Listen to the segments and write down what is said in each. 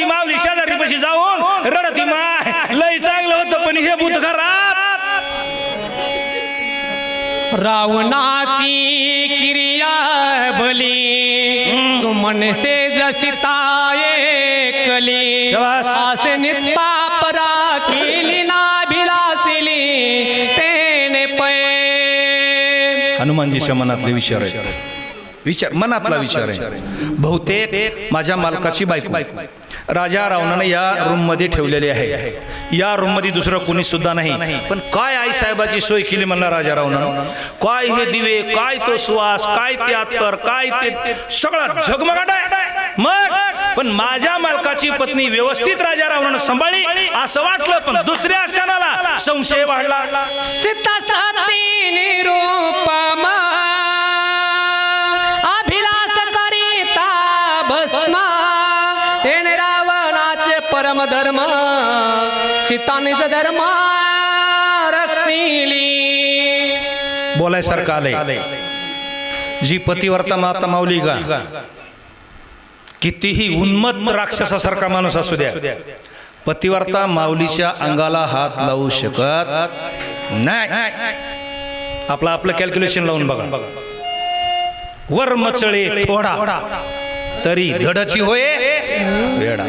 ती मावली शेजारी पशी जाऊन रडती माय लय चांगलं होतं पण हे भूत घरात रावणाची क्रिया भली सुमन से जसिताये कली. असे निष्पापरा केली ना भिलासिली तेने पै हनुमानजीच्या मनातले विचार आहेत. विचार मनातला विचार आहे. बहुतेक माझ्या मालकाची बायको. राजा रावणाने या रूममध्ये ठेवलेली आहे. या रूममध्ये दुसरं कोणी सुद्धा नाही. पण काय आई साहेबाची सोय केली म्हणला राजा रावणानं? काय हे दिवे काय तो सुवास काय ते अत्तर काय ते सगळा झगमगाट आहे. मग? पण माझ्या मालकाची पत्नी व्यवस्थित राजा रावणानं सांभाळली असं वाटलं पण दुसऱ्या क्षणाला संशय वाढला. रावणाचे परम धर्म सीता निज धर्म रक्षिली। बोलायसारखं आलंय जी पतिवर्ता माता माऊली गा कितीही उन्मत्त राक्षसासारखा माणूस असू द्या पतिवर्ता माऊलीच्या अंगाला हात लावू शकत नाही. आपलं आपलं कॅल्क्युलेशन लावून बघा. वर मचळे थोडा तरी धडची होय वेडा.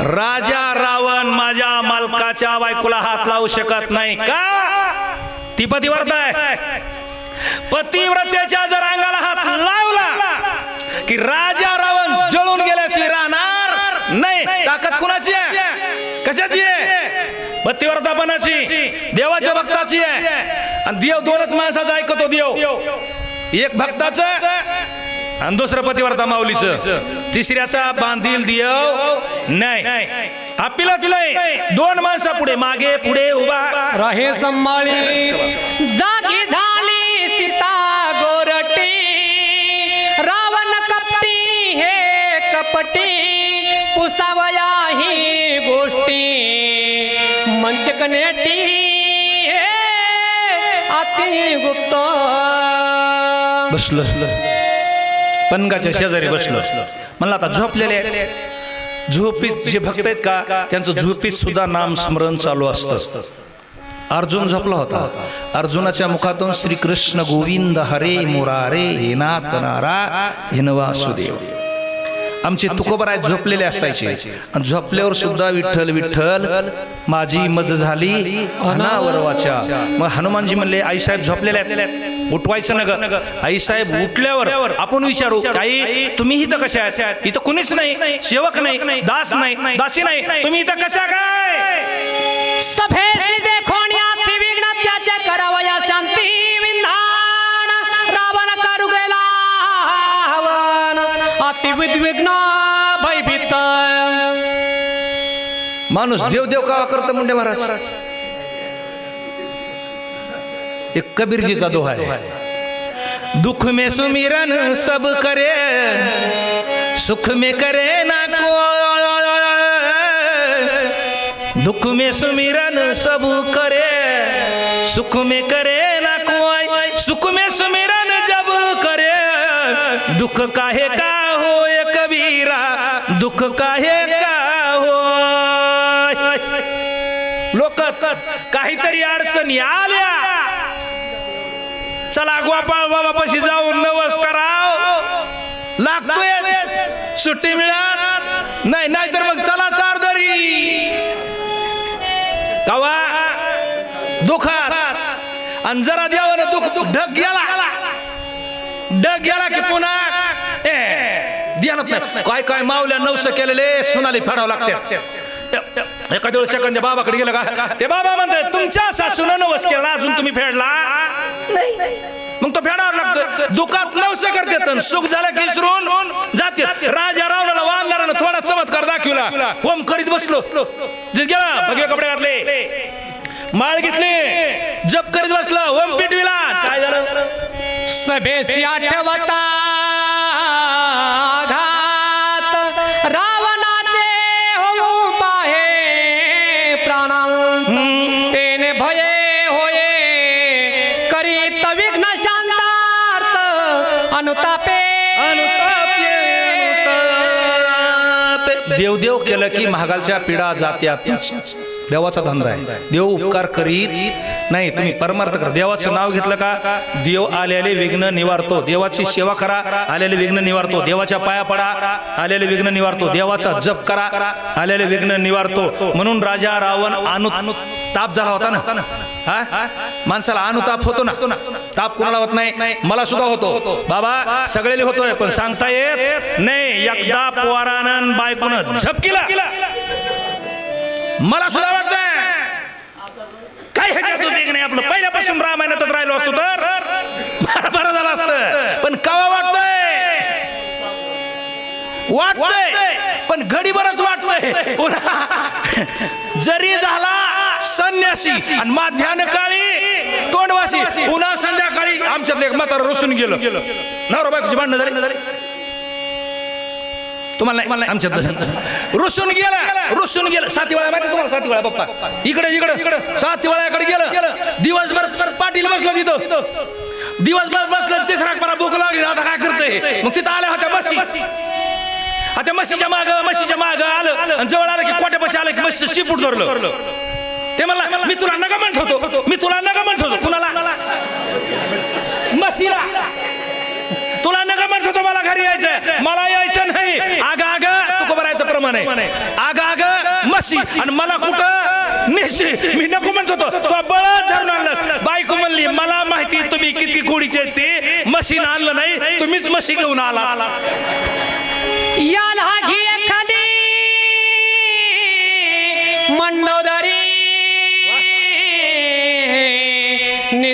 राजा रावण माझ्या मालकाच्या बायकोला हात लावू शकत नाही. का? ती पतिव्रता आहे. पतिव्रतेच्या जर अंगाला हात लावला की राजा रावण जळून गेल्याशिवाय राहणार नाही. ताकद कुणाची आहे? कशाची आहे? पतिव्रतापणाची. देवाच्या भक्ताची आहे. आणि देव दोनच माणसाचं ऐकतो देव. एक भक्ताचं आणि दुसरं पतिव्रता माऊलीचं. तिसऱ्याचा बांधील देव नाही. आपल्याच नाही. दोन माणसा पुढे मागे पुढे उभा. राहे संभाळी. जागी झाली सीता गोरटी. रावण कपटी हे कपटी. पुसावया ही गोष्टी. मंचक नेटी हे अति गुप्त बसलो. पनगाच्या शेजारी बसलो. म्हणलं आता झोपलेले झोपीत जे भक्त आहेत का त्यांचं झोपीत सुद्धा नाम स्मरण चालू असतं. अर्जुन झोपला होता. अर्जुनाच्या मुखातून श्रीकृष्ण गोविंद हरे मुरारे हे नाथ नारा हे वासुदेव आमचे तुकोबराय झोपलेले असायचे. आणि झोपल्यावर सुद्धा विठ्ठल विठ्ठल माझी मज झाली अनावर वाचा मग हनुमानजी म्हणले आई साहेब झोपलेले आहेत. उठवायचं ना ग आई साहेब उठल्यावर आपण विचारू आई तुम्ही इथं कशा आहेत? इथं कुणीच नाही सेवक नाही दास नाही दासी नाही. तुम्ही इथं कशा काय? सभेसी देखोन याती विघ्न त्याच्या करावया शांती विंधान रावण करू गेला हवन अति विद्विग्न भयभीत. माणूस देव देव कावा करतो मुंडे महाराज. एक कबीरजीचा दोहा आहे. दुख में सुमिरन सब करे सुख में करे ना को दुख में सुमिरन सब करे सुख में करे ना कोई। सुख में सुमिरन जब करे दुख काहे का हो कबीरा दुख काहे का हो लोक काहीतरी अडचणी आल्या। चला गोपाळ बाबा पशी जाऊन नवस कराव. लागतोय सुट्टी मिळत नाही नाहीतर मग चला चारदरी कवा? दुखात. आणि जरा देवानं दुख दुख ढग गेला. ढग गेला की पुन्हा काय काय मावल्या नवस केलेले सोनाली फेडावं लागते. एखाद्या वेळेस सेकंद बाबाकडे गेलं का? ते बाबा म्हणतात तुमच्या सासून नवस केला अजून तुम्ही फेडला? मग तो फेडावर लागतो दुखात नवस करते सुख झालं की विसरून जाते. राजा रावणाला वानरानं थोडा चमत्कार दाखविला. होम करीत बसलो. गेला भगवे कपडे घातले. माळ घेतली. जप करीत बसलो. होम पिटविला. काय झालं? सभेशी आठवता. अनुतापे। अनुतापे. देवदेव केलं की महागालच्या पिढा जात्या देवाचा धंदा आहे. देव उपकार करीत नाही. तुम्ही परमार्थ करा. देवाचं नाव घेतलं का? देव आलेले विघ्न निवारतो. देवाची सेवा करा. आलेले विघ्न निवारतो. देवाच्या पाया पडा. आलेले विघ्न निवारतो. देवाचा जप करा. आलेले विघ्न निवारतो. म्हणून राजा रावण अनु ताप झाला होता ना? हा? माणसाला अनुताप होतो ना? ताप कुणाला होत नाही? मला सुद्धा होतो. बाबा सगळेले होतोय पण सांगता येत नाही. एकदा पोरानं बायकोनं झपकीला. मला सुद्धा वाटतंय. काय ह्याच्यात नाही आपलं. पहिल्यापासून रामायणातच राहिलो असतो तर. बरं बरं झालं असतं. पण कवा वाटतंय? वाटतंय. पण घडीभरच वाटतंय. पुन्हा जरी झाला संन्यासी आणि माध्यान काळी तोंडवासी. पुन्हा संध्याकाळी आमच्यातलं एक म्हातारं रुसून गेलं. नवरा बायकोची भांडणं झाली. तुम्हाला मला सांगतो. रुसून गेला. रुसून गेलं. साती वेळा माहिती तुम्हाला साती वेळा पप्पा? इकडे इकडे. साती वेळाकडे गेलं. दिवसभर पाटील बसलं तिथं. दिवसभर बसलं तिसरा परा भूक लागली. आता काय करते मग तिथं आल्या होत्या बसी आता म्हशीच्या माग म्हशीच्या माग आलं. आणि जवळ आलं की कोट्यापाशी आलं की म्हशी शिपूट धरलं. ते मला मी तुला नका म्हणत होतो मी तुला नका म्हणत होतो कुणाला? म्हशीला तुला नका म्हणत होतो मला घरी यायचं मला यायचं नाही. आग आग तू प्रमाण आहे. आग आग मसी आणि मला कुठं? निशी. मी नको म्हणत होतो. तो बळ धरून आणलंस. बायको म्हणली मला माहिती तुम्ही किती गोडीचे ते. मशीन आणलं नाही. तुम्हीच मशी घेऊन आला या लागी एखादी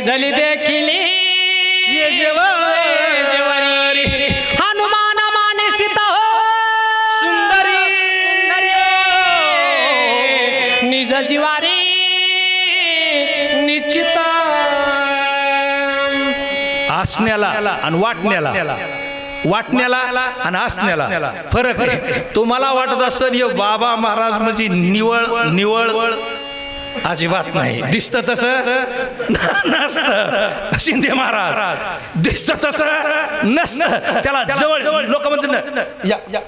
निझली देखिली जेवारी. हनुमान मानसित हो. सुंदरी. निज जिवारी. निश्चित. आसण्याला आणि वाटण्याला. वाटण्याला. आणि आसण्याला. फरक आहे. तुम्हाला वाटत असेल हे बाबा महाराज म्हणजे निवळ निवळ. अजिबात नाही. दिसत तसं? नसत. शिंदे महाराज. दिसत तसं? नसतं. त्याला जवळ लोक म्हणतात या.